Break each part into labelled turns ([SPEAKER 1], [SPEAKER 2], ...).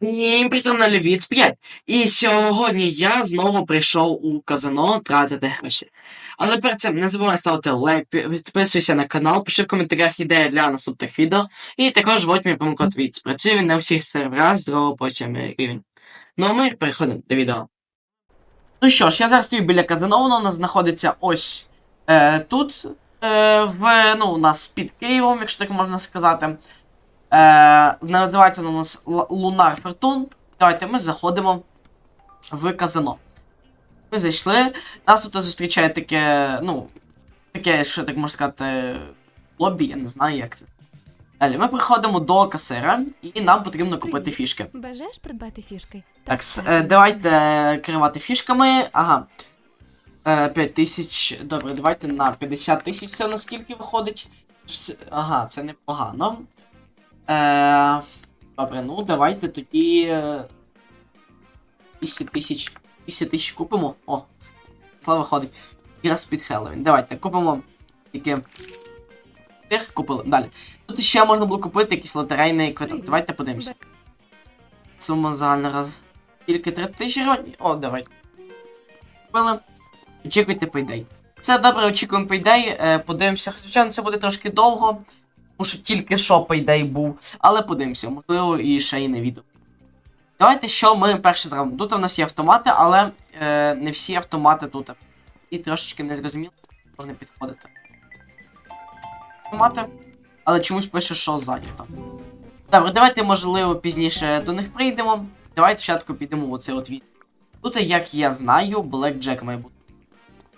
[SPEAKER 1] На Лівіц 5. І сьогодні я знову прийшов у казино тратити гроші. Але перед цим не забувай ставити лайк, підписуйся на канал, пиши в коментарях ідеї для наступних відео. І також вводь мій промокод ВІЦ. Працює на всіх серверах здорово потім рівень. Ну а ми переходимо до відео. Ну що ж, я зараз стою біля казино, воно у нас знаходиться ось е, тут. Е, в, ну, у нас під Києвом, якщо так можна сказати. Е, називається у нас Лунар Фортун. Давайте ми заходимо в казино. Ми зайшли. Нас тут зустрічає таке, ну, таке, що так можна сказати, лобі, я не знаю, як це. Далі ми приходимо до касира, і нам потрібно купити
[SPEAKER 2] Привіт.
[SPEAKER 1] фішки.
[SPEAKER 2] Бажаєш придбати фішки?
[SPEAKER 1] Так, с- е, давайте керувати фішками. Ага. Е, 5 тисяч. Добре, давайте на 50 тисяч. Це наскільки виходить? Ага, це непогано. Е, добре, ну давайте тоді. е, 200 тисяч. 200 тисяч купимо. О, слава виходить. Якраз під Хеллоуін. Давайте купимо тільки. Тих купили. Далі. Тут ще можна було купити якийсь лотерейний квиток. Давайте подивимося. Сума загальна раз. Тільки 30 тисяч гривень. О, давай. Купили. Очікуйте пейдей. Це добре, очікуємо пейдей. Е, подивимося. Звичайно, це буде трошки довго. Тому що тільки що пейдей був. Але подивимося, можливо, і ще й не відео. Давайте що ми перше зробимо. Тут у нас є автомати, але е, не всі автомати тут. І трошечки не зрозуміло, можна підходити. Автомати. Але чомусь пише, що зайнято. Добре, давайте, можливо, пізніше до них прийдемо. Давайте спочатку підемо в оце от від. Тут, як я знаю, Blackjack має бути.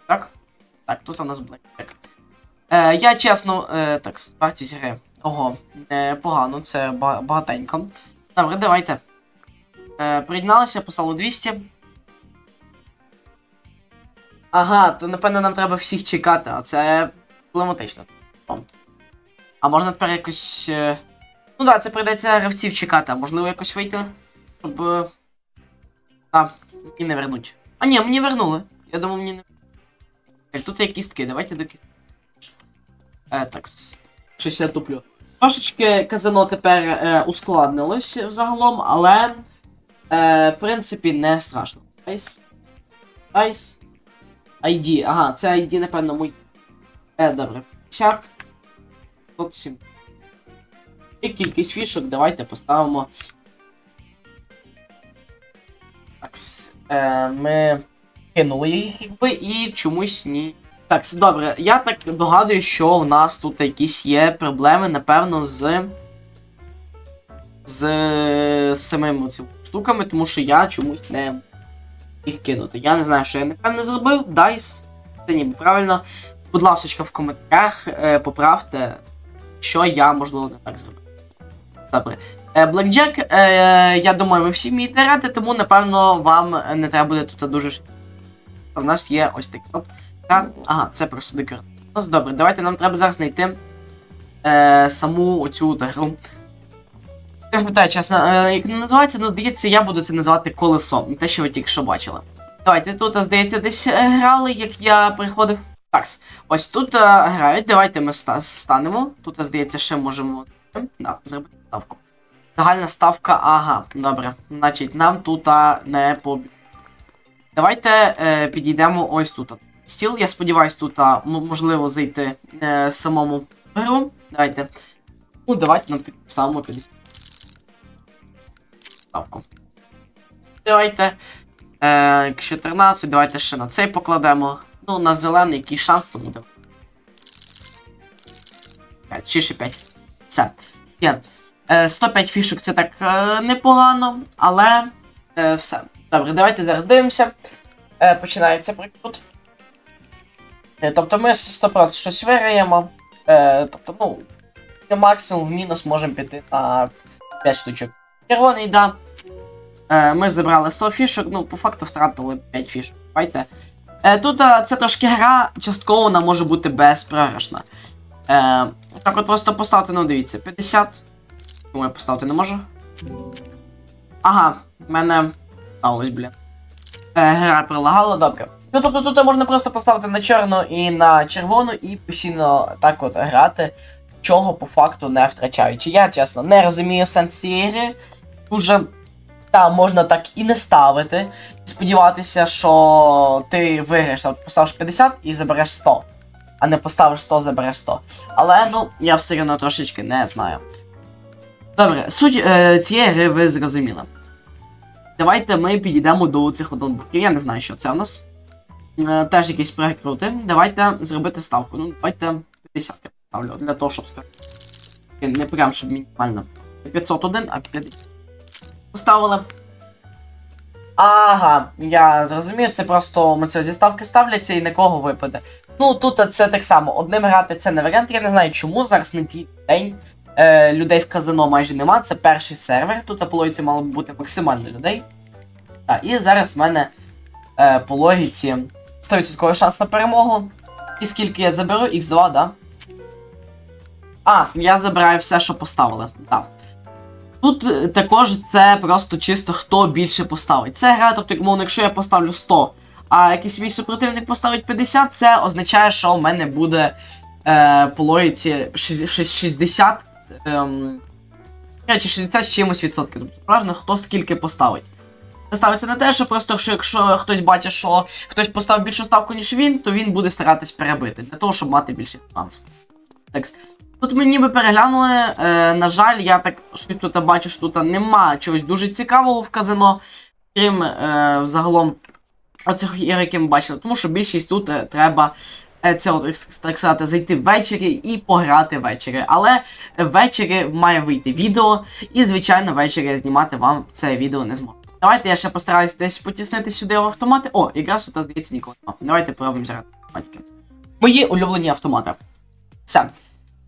[SPEAKER 1] Так? Так, тут у нас Blackjack. Е, я чесно. Е, так, вартість гри. Ого, е, погано, це багатенько. Добре, давайте. Е, приєдналися, поставили 200. Ага, то напевно нам треба всіх чекати, а це проблематично. А можна тепер якось. е, Ну так, да, це прийдеться гравців чекати, а можливо якось вийти, щоб. е, А, мені не вернуть. А ні, мені вернули. Я думав, мені не. Так, тут є кістки, давайте до кістки. Е, так, с- щось я туплю. Трошечки казино тепер е, ускладнилось загалом, але. Е, в принципі, не страшно. Айс. Айс. ID. Ага, це ID, напевно, мій. Е, добре. 50. 107. І кількість фішок давайте поставимо. Так, е, ми кинули їх, якби, і чомусь ні. Так, с- добре, я так догадую, що в нас тут якісь є проблеми, напевно, з. з самими цими штуками, тому що я чомусь не їх кинути. Я не знаю, що я напевно зробив. Дайс. Це ніби правильно. Будь ласка, в коментарях е, поправте, що я, можливо, не так зробив. Добре. Е, Blackjack, е, я думаю, ви всі вмієте грати, тому, напевно, вам не треба буде тут дуже. У нас є ось такий от. Ага, це просто декор. Добре, давайте нам треба зараз знайти е, саму оцю гру. Я спитаю, чесно, е, як вона називається, ну здається, я буду це називати колесом, те, що ви тільки що бачили. Давайте тут, здається, десь е, грали, як я приходив. Так, ось тут е, грають, давайте ми ста- станемо. Тут, здається, ще можемо да, зробити ставку. Загальна ставка, ага, добре. Значить, нам тут не по. Давайте е, підійдемо ось тут. Стіл, я сподіваюсь, тут а, можливо зайти е, самому гру. Давайте. Ну, давайте нам тут поставимо 50 ставку. Давайте. Е, 14, давайте ще на цей покладемо. Ну, на зелений який шанс, тому давай. 5, чи ще 5. Все. Є. Е, 105 фішок це так е, непогано, але е, все. Добре, давайте зараз дивимося. Е, починається приклад. Е, тобто ми 100% щось виграємо. Е, тобто, ну, максимум в мінус можемо піти на 5 штучок. Червоний, да. Е, ми забрали 100 фішок, ну, по факту втратили 5 фішок. Давайте. Тут це трошки гра, частково вона може бути безпрограшна. Так от просто поставити, ну дивіться, 50. Чому я поставити не можу? Ага, в мене. А, ось. Е, гра прилагала, добре. Ну, тобто тут можна просто поставити на чорну і на червону і постійно так от грати, чого по факту не втрачаючи. Я чесно не розумію сенс цієї гри. Дуже Та можна так і не ставити. І сподіватися, що ти виграєш, от поставиш 50 і забереш 100. А не поставиш 100, забереш 100. Але ну, я все одно трошечки не знаю. Добре, суть е, цієї гри ви зрозуміли. Давайте ми підійдемо до цих ноутбуків. Я не знаю, що це у нас. Е, теж якісь перекрути. Давайте зробити ставку. Ну, давайте 50 я поставлю для того, щоб сказати. Не прям, щоб мінімально. 501, а 50. Поставили. Ага, я зрозумів, це просто ми це ставки ставляться і на кого випаде. Ну тут це так само. Одним грати це не варіант. Я не знаю чому. Зараз не ті день. Е, людей в казино майже нема. Це перший сервер. Тут по логіці мало б бути максимально людей. Так, і зараз в мене е, по логіці 100% шанс на перемогу. І скільки я заберу? Х2, да? А, я забираю все, що поставили. Так. Тут е, також це просто чисто хто більше поставить. Це гра, тобто, мовно, якщо я поставлю 100, а якийсь мій супротивник поставить 50, це означає, що в мене буде е, по логіці 60. Ем, коротше, 60 з чимось відсотків. Тобто важливо, хто скільки поставить. Ставиться на те, що просто що якщо хтось бачить, що хтось поставив більшу ставку, ніж він, то він буде старатись перебити, для того, щоб мати більше шансів. Тут ми ніби переглянули. Е, на жаль, я так щось тут бачу, що тут нема чогось дуже цікавого в казино, крім е, взагалом оцих ігор, які ми бачили. Тому що більшість тут е, треба е, це от, так сказати, зайти ввечері і пограти ввечері. Але ввечері має вийти відео, і, звичайно, ввечері я знімати вам це відео не зможу. Давайте я ще постараюсь десь потіснити сюди автомати. О, якраз тут, здається, нікого немає. Давайте пробуємо зараз автоматики. Мої улюблені автомати. Все.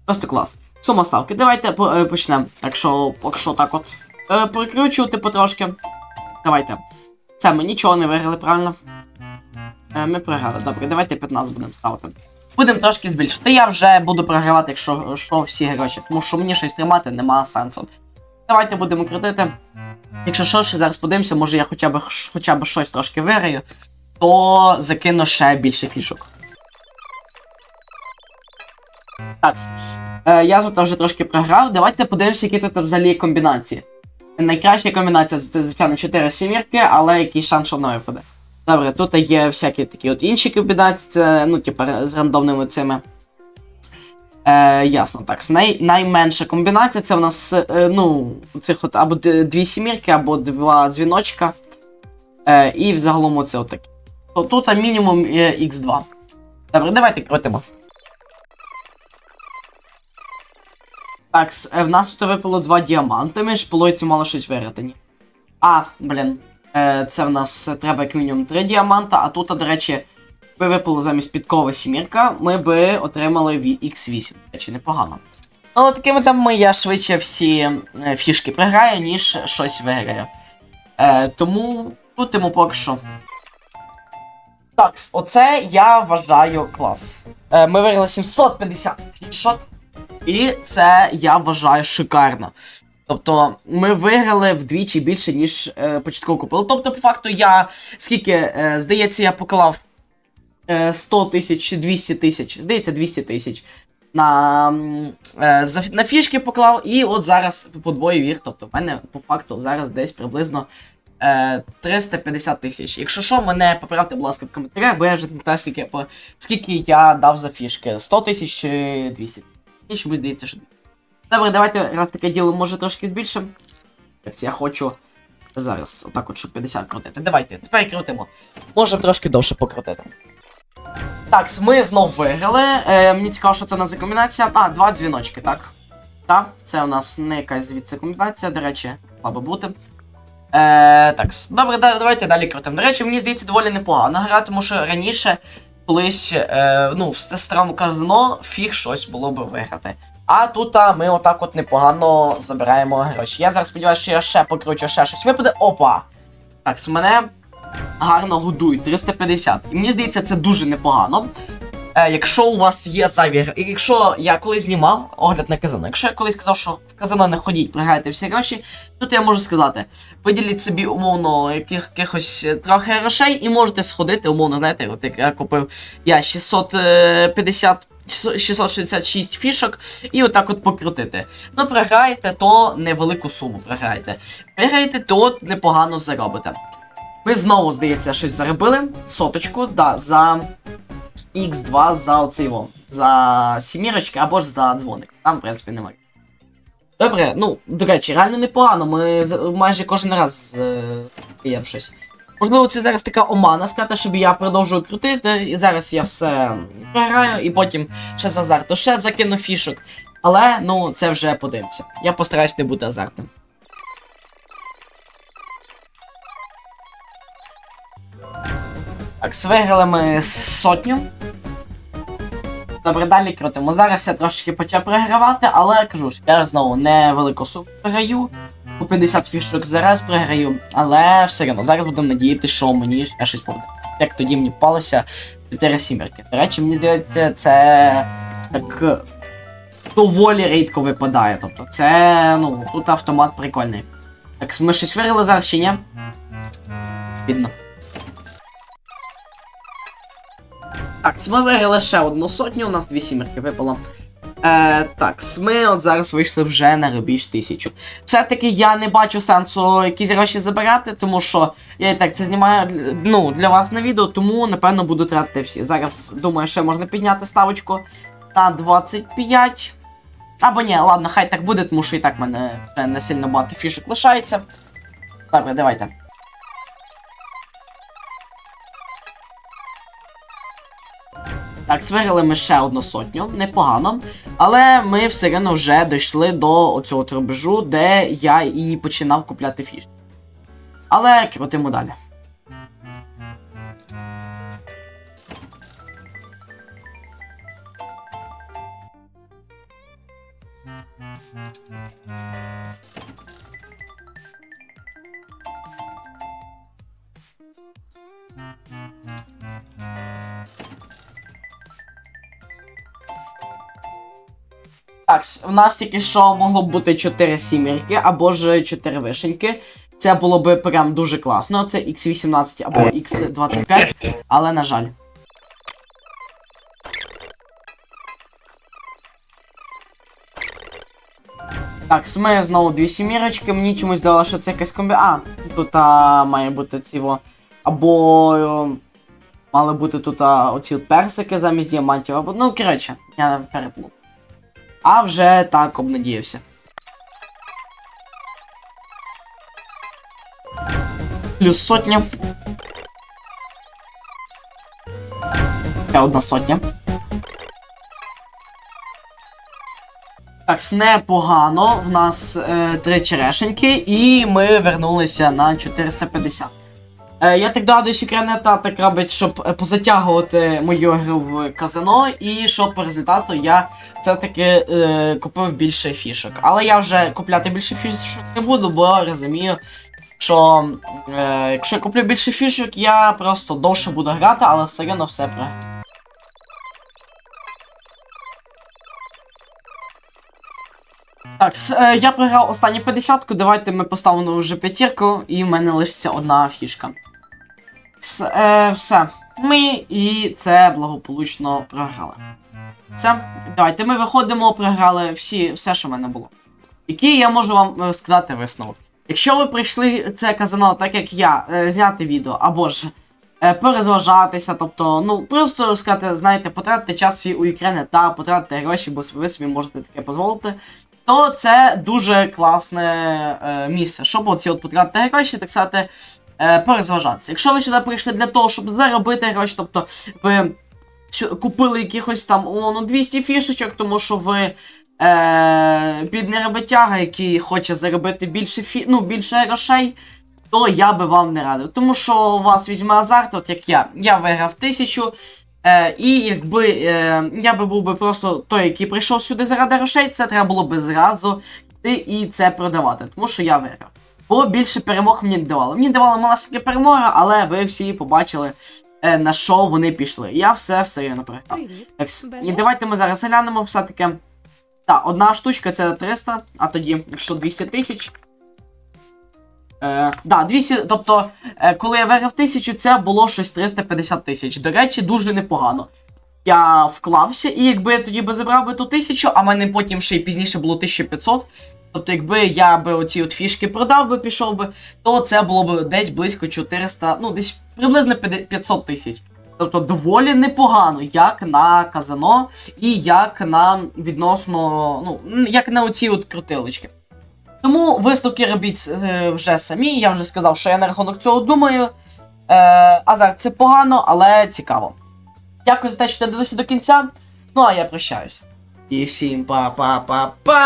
[SPEAKER 1] Просто клас. Сума ставки. Давайте е, почнемо. Так що, поки що так от. Е, прикручувати потрошки. Давайте. Це ми нічого не виграли, правильно? Е, ми програли. Добре, давайте 15 будемо ставити. Будемо трошки збільшити. Я вже буду програвати, якщо що всі гроші, тому що мені щось тримати нема сенсу. Давайте будемо крутити. Якщо що, ще зараз подивимося, може я хоча б, хоча б щось трошки виграю, то закину ще більше фішок. Так. Е, я тут вже трошки програв. Давайте подивимося, які тут взагалі комбінації. Найкраща комбінація це, звичайно, 4 сімірки, але який шанс, що вона випаде. Добре, тут є всякі такі от інші комбінації, це, ну, типу, з рандомними цими. Е, ясно, так. Най, найменша комбінація це у нас, е, ну, цих от або дві сімірки, або два дзвіночка. Е, і взагалом оце отаке. То тут мінімум є Х2. Добре, давайте крутимо. Так, е, в нас тут випало два діаманти, ми ж по мало щось виграти, ні. А, блін. Е, це в нас е, треба як мінімум три діаманта, а тут, до речі, би випало замість підкови сімірка, ми би отримали в X8. До речі, непогано. Але такими темпами я швидше всі е, фішки програю, ніж щось виграю. Е, тому крутимо поки що. Так, оце я вважаю клас. Е, ми виграли 750 фішок. І це я вважаю шикарно. Тобто, ми виграли вдвічі більше, ніж е, початково купили. Тобто, по факту, я скільки, е, здається, я поклав 100 тисяч чи 200 тисяч, здається, 200 тисяч. На, е, на фішки поклав, і от зараз подвоїв їх. Тобто, в мене по факту зараз десь приблизно е, 350 тисяч. Якщо що, мене поправте, будь ласка, в коментарях, бо я вже не знаю, скільки, скільки я дав за фішки. 100 тисяч чи 200 і чомусь здається, що. Добре, давайте раз таке діло, може трошки збільшимо. Я хочу зараз отак от, щоб 50 крутити. Давайте, тепер крутимо. Можемо трошки довше покрутити. Так, ми знов виграли. Е, мені цікаво, що це у нас за комбінація. А, два дзвіночки, так. Так, це у нас не якась звідси комбінація, до речі, мала би бути. Е, так, добре, да- давайте далі крутимо. До речі, мені здається, доволі непогана гра, тому що раніше колись, е, ну, в ст- старому казино фіг щось було би виграти. А тут а, ми отак от непогано забираємо гроші. Я зараз сподіваюся, що я ще покручу, ще щось випаде. Опа! Так, з мене гарно годують 350. І мені здається, це дуже непогано. Е, якщо у вас є зайві якщо я колись знімав огляд на казино, якщо я колись сказав, що в казино не ходіть, програйте всі гроші, тут я можу сказати, виділіть собі умовно яких, якихось е, трохи грошей і можете сходити, умовно, знаєте, от як я купив я 650 666 фішок і отак от покрутити. Ну, програєте, то невелику суму програєте. Виграєте, то непогано заробите. Ми знову, здається, щось заробили. Соточку, да, за X2 за оцей вон. За сімірочки або ж за дзвоник. Там, в принципі, немає. Добре, ну, до речі, реально непогано. Ми майже кожен раз е, є щось. Можливо, це зараз така омана сказати, щоб я продовжую крутити, і зараз я все програю, і потім ще з азарту, ще закину фішок. Але, ну, це вже подивимося. Я постараюсь не бути азартним. Так, виграли ми сотню. Добре, далі крутимо. Зараз я трошки почав програвати, але кажу ж, я знову невелику суму програю. По 50 фішок зараз програю, але все одно зараз будемо надіяти, що мені ще щось буде. Як тоді мені попалося 4 сімерки. До речі, мені здається, це так доволі рідко випадає. Тобто це, ну, тут автомат прикольний. Так, ми щось виграли зараз чи ні? Видно. Так, виграли ще одну сотню, у нас дві сімерки випало. Е, так, ми от зараз вийшли вже на рубіж 1000. Все-таки я не бачу сенсу якісь гроші забирати, тому що я і так це знімаю ну, для вас на відео, тому напевно буду тратити всі. Зараз думаю, ще можна підняти ставочку на 25. Або ні, ладно, хай так буде, тому що і так в мене не сильно багато фішок лишається. Добре, давайте. Так, свирили ми ще одну сотню, непогано. Але ми все одно вже дійшли до оцього трубежу, де я і починав купляти фіш. Але крутимо далі. Так, в нас тільки що могло б бути 4 сімірки або ж 4 вишеньки. Це було б прям дуже класно. Це X18 або X25, але на жаль. Так, ми знову дві сімірочки. Мені чомусь здалося, що це якась комбі. А, тут а, має бути ціво. Або. е, Мали бути тут а, оці персики замість діамантів, або. Ну, коротше, я переплутав. А вже так обнадіявся. Плюс сотня. Ще одна сотня. Так, непогано. В нас е, три черешеньки, і ми вернулися на 450. Е, я так догадуюсь, Українета так робить, щоб е, позатягувати мою гру в казино, і щоб по результату я все-таки е, купив більше фішок. Але я вже купляти більше фішок не буду, бо розумію, що е, якщо я куплю більше фішок, я просто довше буду грати, але все одно все програю. Так, е, я програв останню 50-ку, давайте ми поставимо вже п'ятірку, і в мене лишиться одна фішка. Е, все. Ми і це благополучно програли. Все, давайте ми виходимо, програли всі, все, що в мене було. Який я можу вам е, сказати висновок. Якщо ви прийшли це казано, так як я, е, зняти відео, або ж порозважатися, тобто, ну, просто сказати, знаєте, потратити час свій у екрани та потратити гроші, бо ви собі можете таке дозволити, то це дуже класне місце, щоб оці от потратити гроші, так сказати, е, порозважатися. Якщо ви сюди прийшли для того, щоб заробити гроші, тобто ви купили якихось там о, ну, 200 фішечок, тому що ви е, бідний роботяга, який хоче заробити більше фі... ну, більше грошей, то я би вам не радив. Тому що у вас візьме азарт, от як я. Я виграв тисячу. Е, і якби е, я би був би просто той, який прийшов сюди заради грошей, це треба було би зразу йти і це продавати, тому що я виграв. Бо більше перемог мені не давало. Мені давала малесенька перемога, але ви всі побачили, е, на що вони пішли. Я все все програв. Так, і давайте ми зараз глянемо все-таки. Так, одна штучка це 300, а тоді, якщо 200 тисяч. Е, да, 200, тобто, е, коли я виграв 1000, це було щось 350 тисяч. До речі, дуже непогано. я вклався, і якби я тоді би забрав би ту тисячу, а в мене потім ще й пізніше було 1500. Тобто, якби я би оці от фішки продав би, пішов би, то це було б десь близько 400, ну десь приблизно 500 тисяч. Тобто доволі непогано, як на казано і як на відносно, ну, як на оці от крутилочки. Тому висновки робіть е, вже самі. Я вже сказав, що я на рахунок цього думаю. Е, Азарт це погано, але цікаво. Дякую за те, що ти дивився до кінця. Ну а я прощаюсь. І всім па-па-па-па!